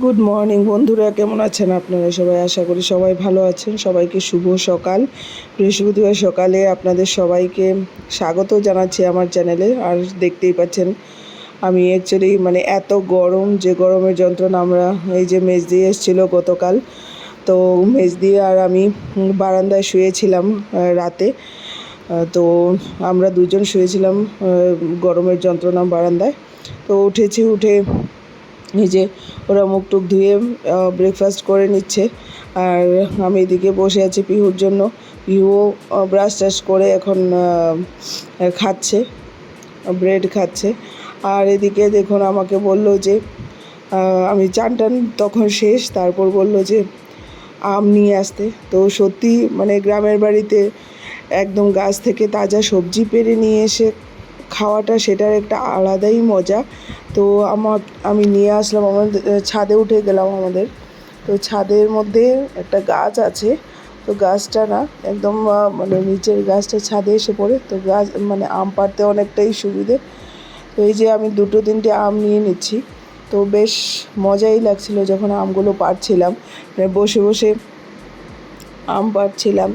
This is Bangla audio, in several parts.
গুড মর্নিং বন্ধুরা, কেমন আছেন আপনারা সবাই? আশা করি সবাই ভালো আছেন। সবাইকে শুভ সকাল। বৃহস্পতিবার সকালে আপনাদের সবাইকে স্বাগত জানাচ্ছি আমার চ্যানেলে। আর দেখতেই পাচ্ছেন, আমি অ্যাকচুয়ালি মানে এত গরম, যে গরমের যন্ত্রণা আমরা এই যে মেজ দিয়ে এসেছিল গতকাল। তো মেজ দিয়ে আর আমি বারান্দায় শুয়েছিলাম রাতে। তো আমরা দুজন শুয়েছিলাম গরমের যন্ত্রণা বারান্দায়। তো উঠেছি, উঠে যে ওরা মুখ টুক ধুয়ে ব্রেকফাস্ট করে নিচ্ছে। আর আমি এদিকে বসে আছি পিহুর জন্য। পিহুও ব্রাশ টাশ করে এখন খাচ্ছে ব্রেড খাচ্ছে। আর এদিকে দেখুন আমাকে বলল যে আমি চান টান তখন শেষ, তারপর বলল যে, আম নিয়ে আসতে। তো সত্যি মানে গ্রামের বাড়িতে একদম গাছ থেকে তাজা সবজি পেড়ে নিয়ে এসে খাওয়াটা সেটার একটা আলাদাই মজা। তো আমার, আমি নিয়ে আসলাম আমাদের ছাদে উঠে গেলাম আমাদের। তো ছাদের মধ্যে একটা গাছ আছে। তো গাছটা না একদম মানে নিচের গাছটা ছাদে এসে পড়ে। তো গাছ মানে আম পাড়তে অনেকটাই সুবিধে। তো এই যে আমি দুটো তিনটে আম নিয়ে নিচ্ছি। তো বেশ মজাই লাগছিল যখন আমগুলো পাড়ছিলাম। মানে বসে বসে আম পাড়ছিলাম।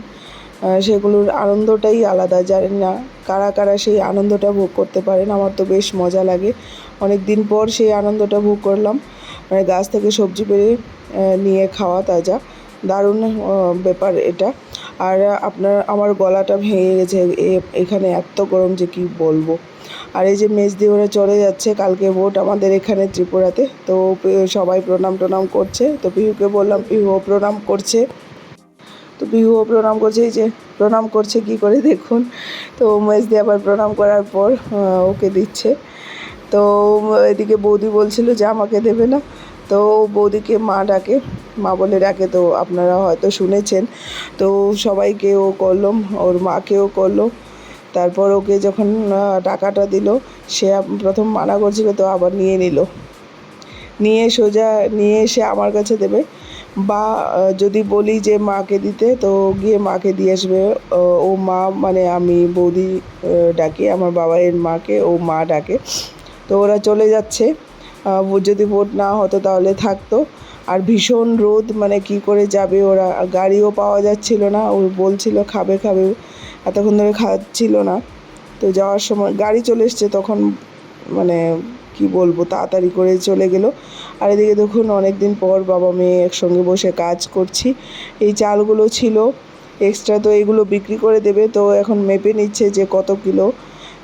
সেগুলোর আনন্দটাই আলাদা। জানেন না কারা কারা সেই আনন্দটা ভোগ করতে পারেন? আমার তো বেশ মজা লাগে। অনেক দিন পর সেই আনন্দটা ভোগ করলাম। মানে গাছ থেকে সবজি আহ, নিয়ে খাওয়া তাজা। দারুণ ব্যাপার এটা। আর আপনার আমার গলাটা ভেঙে গেছে। এখানে এত গরম যে কি বলব? আর এই যে মেজ দিয়ে ওরা চলে যাচ্ছে কালকে ভোট আমাদের এখানে ত্রিপুরাতে। তো সবাই প্রণাম টনাম করছে। তো পিহুকে বললাম পিহুও প্রণাম করছে। তো বিহুও প্রণাম করছে, এই যে প্রণাম করছে, কি করে দেখুন। তো মেজ দিয়ে আবার প্রণাম করার পর ওকে দিচ্ছে। তো এদিকে বৌদি বলছিল যে আমাকে দেবে না। তো বৌদিকে মা ডাকে, মা বলে, ডাকে তো আপনারা হয়তো শুনেছেন। তো সবাইকে ও করল, ওর মাকেও করল। তারপর ওকে যখন টাকাটা দিল, সে প্রথম মানা করছিল, তো আবার নিয়ে নিল। নিয়ে সোজা, নিয়ে এসে আমার কাছে দেবে। বা যদি বলি যে মাকে দিতে, তো গিয়ে মাকে দিয়ে আসবে। ও- মা মানে আমি বৌদি ডাকি, আমার বাবাইয়ের মাকে, ও মা ডাকে। তো ওরা চলে যাচ্ছে। যদি ভোট না হতো তাহলে থাকতো। আর ভীষণ রোদ মানে কি করে যাবে ওরা? গাড়িও পাওয়া যাচ্ছিল না। ও বলছিল, খাবে খাবে। এতক্ষণ ধরে খাচ্ছিল না। তো যাওয়ার সময়, গাড়ি চলে এসছে, তখন মানে কি বলব, তাড়াতাড়ি করে চলে গেল। আর এদিকে দেখুন অনেক দিন পর বাবা, মেয়ে একসঙ্গে বসে কাজ করছি। এই চালগুলো ছিল এক্সট্রা তো এগুলো বিক্রি করে দেবে। তো এখন মেপে নিচ্ছে যে কত কিলো।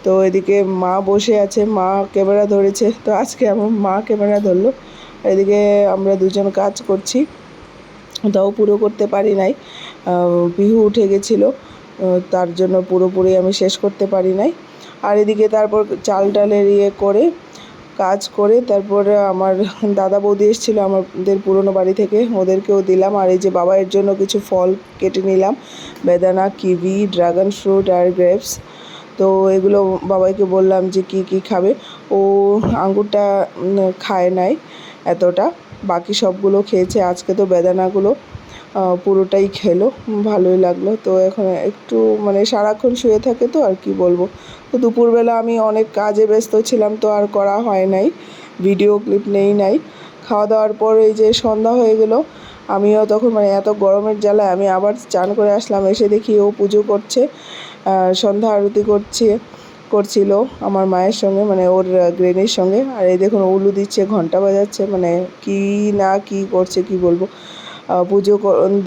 তো এদিকে মা বসে আছে, মা ক্যামেরা ধরেছে। তো আজকে আমার মা ক্যামেরা ধরলো। এদিকে আমরা দুজন কাজ করছি। তাও পুরো করতে পারি নাই। পিহু উঠে গেছিল। তার জন্য পুরোপুরি আমি শেষ করতে পারি নাই। আর এদিকে তারপর চাল টালের ইয়ে করে কাজ করে, তারপরে আমার দাদা বৌদি এসেছিল আমাদের পুরনো বাড়ি থেকে, ওদেরকেও দিলাম। আর এই যে বাবাইয়ের জন্য কিছু ফল কেটে নিলাম। বেদানা, কিবি, ড্রাগন ফ্রুট আর গ্রেপস। তো এগুলো বাবাইকে বললাম যে কি কি খাবে? ও আঙ্গুরটা খায় নাই এতটা। বাকি সবগুলো খেয়েছে। আজকে তো বেদানাগুলো পুরোটাই খেলো। ভালোই লাগল। তো এখন একটু মানে সারাক্ষণ শুয়ে থাকে তো, আর কি বলব? তো দুপুরবেলা আমি অনেক কাজে ব্যস্ত ছিলাম, তো আর করা হয় নাই। ভিডিও ক্লিপ নেই নাই। খাওয়া দাওয়ার পর এই যে সন্ধ্যা হয়ে গেল, আমিও তখন মানে এত গরমের জ্বালায় আমি আবার চান করে আসলাম, এসে দেখি ও পুজো করছে সন্ধ্যা আরতি করছে, করছিল আমার মায়ের সঙ্গে মানে ওর গ্রেনির সঙ্গে। আর এই দেখুন, উলু দিচ্ছে, ঘণ্টা বাজাচ্ছে মানে কি না কি করছে, কি বলব। পুজো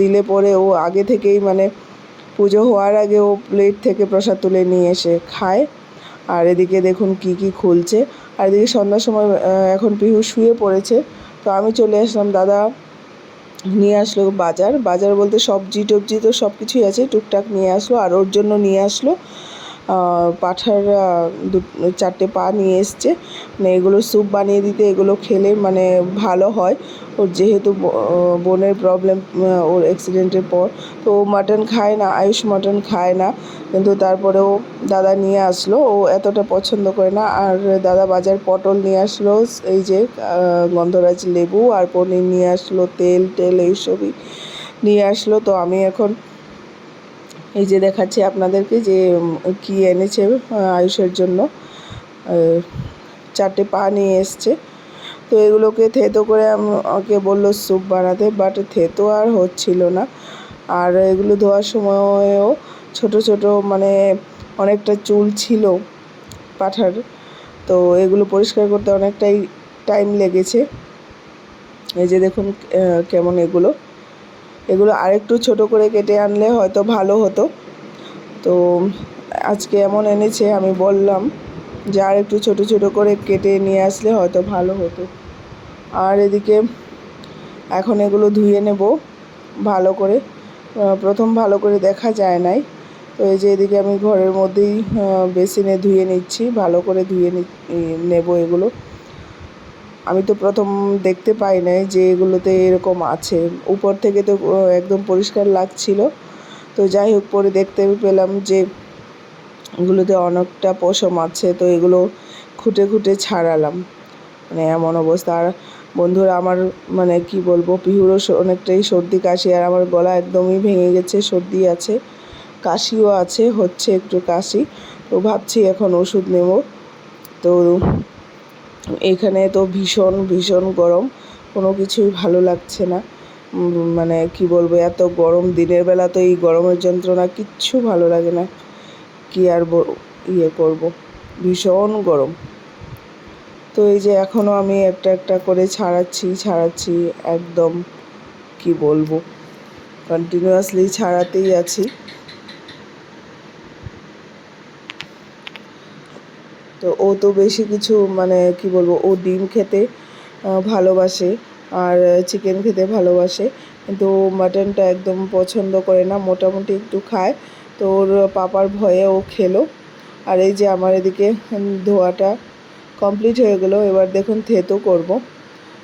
দিলে পরে ও আগে থেকেই মানে পুজো হওয়ার আগে ও প্লেট থেকে প্রসাদ তুলে নিয়ে এসে খায়। আর এদিকে দেখুন কি কি খুলছে। আর এদিকে সন্ধ্যার সময় এখন পিহু শুয়ে পড়েছে। তো আমি চলে আসলাম, দাদা নিয়ে আসলো বাজার। বাজার বলতে সবজি টবজি তো সব কিছুই আছে। টুকটাক নিয়ে আসলো আর ওর জন্য নিয়ে আসলো। পাঁঠার দু- চারটে পা নিয়ে এসছে। মানে এগুলো স্যুপ বানিয়ে দিতে এগুলো খেলে মানে ভালো হয়। ওর যেহেতু বোনের প্রবলেম ওর অ্যাক্সিডেন্টের পর। তো ও মাটন খায় না, আয়ুষ মাটন খায় না। কিন্তু তারপরেও দাদা নিয়ে আসলো। ও এতটা পছন্দ করে না। আর দাদা বাজার পটল নিয়ে আসলো। এই যে গন্ধরাজ লেবু আর পনির নিয়ে আসলো। তেল, টেল এইসবই নিয়ে আসলো। তো আমি এখন এই যে দেখাচ্ছি আপনাদেরকে যে কি এনেছে আয়ুষের জন্য। চারটে পা নিয়ে এসছে। তো এগুলোকে থেতো করে আমাকে বলল স্যুপ বানাতে বাট থেতো আর হচ্ছিল না। আর এগুলো ধোয়ার সময়ও ছোট ছোট মানে অনেকটা চুল ছিল পাঠার। তো এগুলো পরিষ্কার করতে অনেকটাই টাইম লেগেছে। এই যে দেখুন কেমন এগুলো। এগুলো আরেকটু ছোট করে কেটে আনলে হয়তো ভালো হতো। তো আজকে এমন এনেছে, আমি বললাম যে আর একটু ছোটো ছোটো করে কেটে নিয়ে আসলে হয়তো ভালো হতো। আর এদিকে এখন এগুলো ধুয়ে নেব ভালো করে। প্রথম ভালো করে দেখা যায় নাই। তো এই যে এদিকে আমি ঘরের মধ্যেই বেসিনে ধুয়ে নিচ্ছি, ভালো করে ধুয়ে নেব এগুলো। আমি তো প্রথম দেখতে পাই নাই যে এগুলোতে এরকম আছে। উপর থেকে তো একদম পরিষ্কার লাগছিল। তো যাই হোক, পরে দেখতে পেলাম যে এগুলোতে অনেকটা পশম আছে, তো এগুলো খুঁটে খুঁটে ছাড়ালাম। মানে এমন অবস্থা। আর বন্ধুরা, আমার মানে কি বলব, পিহুরও অনেকটাই সর্দি কাশি, আর আমার গলা একদমই ভেঙে গেছে, সর্দি আছে, কাশিও আছে, হচ্ছে একটু কাশি। তো ভাবছি এখন ওষুধ নেব। তো এখানে তো ভীষণ ভীষণ গরম। কোনো কিছুই ভালো লাগছে না। মানে কি বলব, এত গরম, দিনের বেলা তো এই গরমের যন্ত্রণা কিচ্ছু ভালো লাগে না। কি আর ইয়ে করব? ভীষণ গরম। তো এই যে এখনও আমি একটা একটা করে ছাড়াচ্ছি ছাড়াচ্ছি, একদম কি বলব কন্টিনিউয়াসলি ছাড়াতেই আছি। তো ও তো বেশি কিছু মানে কি বলব, ও ডিম খেতে ভালোবাসে আর চিকেন খেতে ভালোবাসে। কিন্তু মাটনটা একদম পছন্দ করে না, মোটামুটি একটু খায়। তো ওর পাপার ভয়ে ও খেলো। আর এই যে আমার এদিকে ধোয়াটা কমপ্লিট হয়ে গেলো, এবার দেখুন থেতো করব।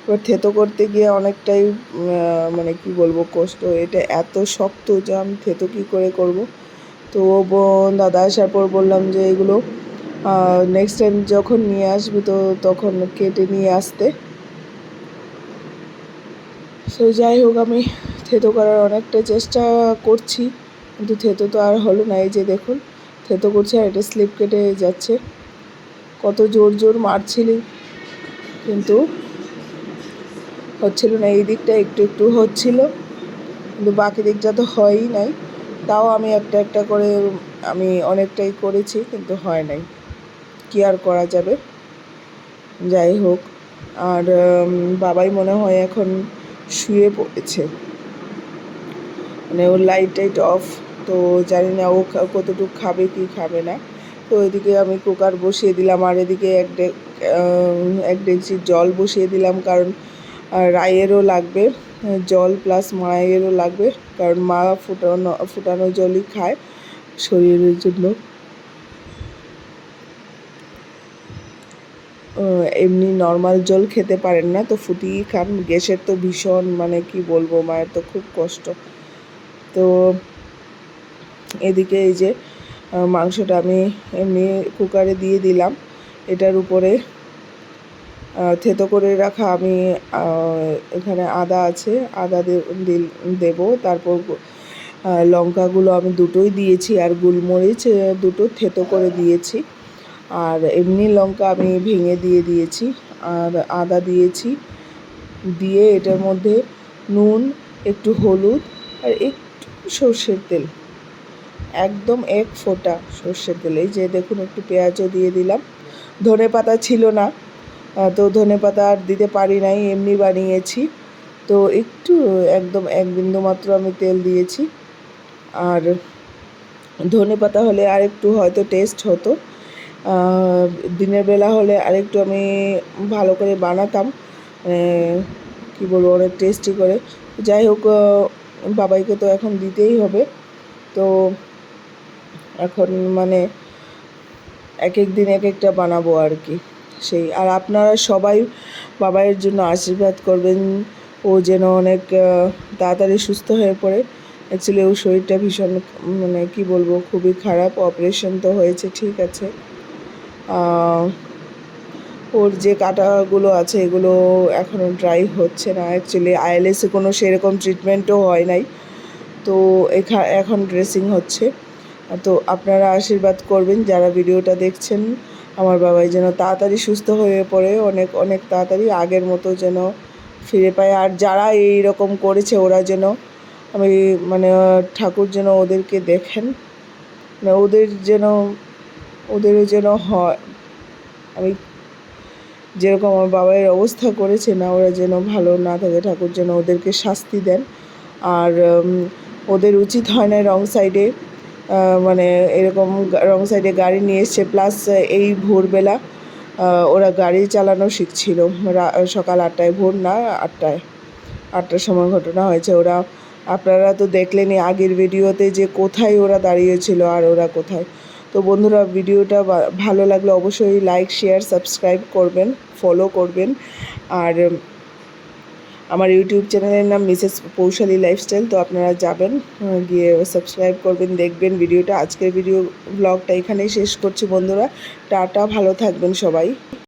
এবার থেতো করতে গিয়ে অনেকটাই মানে কি বলব, কষ্ট। এটা এত শক্ত যে আমি থেতো কী করে করব? তো ও দাদা আসার পর বললাম যে এগুলো নেক্সট টাইম যখন নিয়ে আসবি তো তখন কেটে নিয়ে আসতে। সো যাই হোক, আমি থেতো করার অনেকটা চেষ্টা করছি, কিন্তু থেতো তো আর হলো না, এই যে দেখুন, থেতো করছে আর এটা স্লিপ কেটে যাচ্ছে। কত জোর জোর মারছিলি, কিন্তু হচ্ছিল না, এই দিকটা একটু একটু হচ্ছিল, কিন্তু বাকি দিকটা তো হয়ই নাই। তাও আমি একটা একটা করে, আমি অনেকটাই করেছি, কিন্তু হয় নাই। কি আর করা যাবে? যাই হোক, আর বাবাই মনে হয় এখন শুয়ে পড়েছে। মানে ওর লাইট টাইট অফ তো জানি না ও কতটুকু খাবে কি খাবে না। তো এদিকে আমি কুকার বসিয়ে দিলাম, আর এদিকে এক ডে এক ডেকচি জল বসিয়ে দিলাম, কারণ রায়েরও লাগবে, জল প্লাস মায়েরও লাগবে, কারণ মা ফুটানো ফুটানো জলই খায় শরীরের জন্য। এমনি নর্মাল জল খেতে পারেন না, তো ফুটিয়ে খান। গ্যাসের তো ভীষণ মানে কি বলব, মায়ের তো খুব কষ্ট। তো এদিকে এই যে মাংসটা আমি এমনি কুকারে দিয়ে দিলাম। এটার উপরে থেতো করে রাখা আমি এখানে আদা আছে, আদা দেবো। তারপর লঙ্কাগুলো আমি দুটোই দিয়েছি, আর গোলমরিচ দুটো থেতো করে দিয়েছি। আর এমনি লঙ্কা আমি ভেঙে দিয়ে দিয়েছি আর আদা দিয়েছি। দিয়ে এটার মধ্যে নুন, একটু হলুদ আর একটু সর্ষের তেল। একদম এক ফোঁটা সর্ষের তেল। এই যে দেখুন, একটু পেঁয়াজও দিয়ে দিলাম। ধনে পাতা ছিল না তো ধনে পাতা আর দিতে পারি নাই, এমনি বানিয়েছি। তো একটু, একদম এক বিন্দু মাত্র আমি তেল দিয়েছি। আর ধনে পাতা হলে আর একটু হয়তো টেস্ট হতো। দিনের বেলা হলে আরেকটু আমি ভালো করে বানাতাম মানে কী বলব, অনেক টেস্টি করে। যাই হোক বাবাইকে তো এখন দিতেই হবে। তো এখন মানে এক এক দিন এক একটা বানাবো আর কি। সেই, আর আপনারা সবাই বাবাইয়ের জন্য আশীর্বাদ করবেন। ও যেন অনেক তাড়াতাড়ি সুস্থ হয়ে পড়ে। অ্যাকচুয়ালি ওর শরীরটা ভীষণ মানে কি বলব, খুবই খারাপ। অপারেশন তো হয়েছে, ঠিক আছে। ওর যে কাটাগুলো আছে এগুলো এখনও ড্রাই হচ্ছে না। অ্যাকচুয়ালি আইএলএসে কোনো সেরকম ট্রিটমেন্টও হয় নাই। তো এখা, এখন ড্রেসিং হচ্ছে। তো আপনারা আশীর্বাদ করবেন যারা ভিডিওটা দেখছেন, আমার বাবাই যেন তাড়াতাড়ি সুস্থ হয়ে পড়ে, অনেক অনেক তাড়াতাড়ি আগের মতো যেন ফিরে পায়। আর যারা এই রকম করেছে, ওরা যেন, আমি মানে ঠাকুর যেন ওদেরকে দেখেন। মানে ওদের যেন ওদেরও যেন হয়। আমি যেরকম আমার বাবার অবস্থা করেছে না, ওরা যেন ভালো না থাকে, ঠাকুর যেন ওদেরকে শাস্তি দেন। আর ওদের উচিত হয় না রং সাইডে মানে এরকম রং সাইডে গাড়ি নিয়ে এসছে প্লাস এই ভোরবেলা ওরা গাড়ি চালানো শিখছিল। সকাল আটটায়, ভোর না, আটটায়, আটটার সময় ঘটনা হয়েছে। ওরা, আপনারা তো দেখলেনই আগের ভিডিওতে যে কোথায় ওরা দাঁড়িয়েছিল আর ওরা কোথায়। তো বন্ধুরা ভিডিওটা ভালো লাগলে অবশ্যই লাইক শেয়ার সাবস্ক্রাইব করবেন ফলো করবেন। আর আমার ইউটিউব চ্যানেলের নাম মিসেস পৌশালী লাইফস্টাইল তো আপনারা যাবেন গিয়ে সাবস্ক্রাইব করবেন, দেখবেন ভিডিওটা। আজকের ভিডিও ব্লগটা এখানেই শেষ করছি বন্ধুরা। টাটা, ভালো থাকবেন সবাই।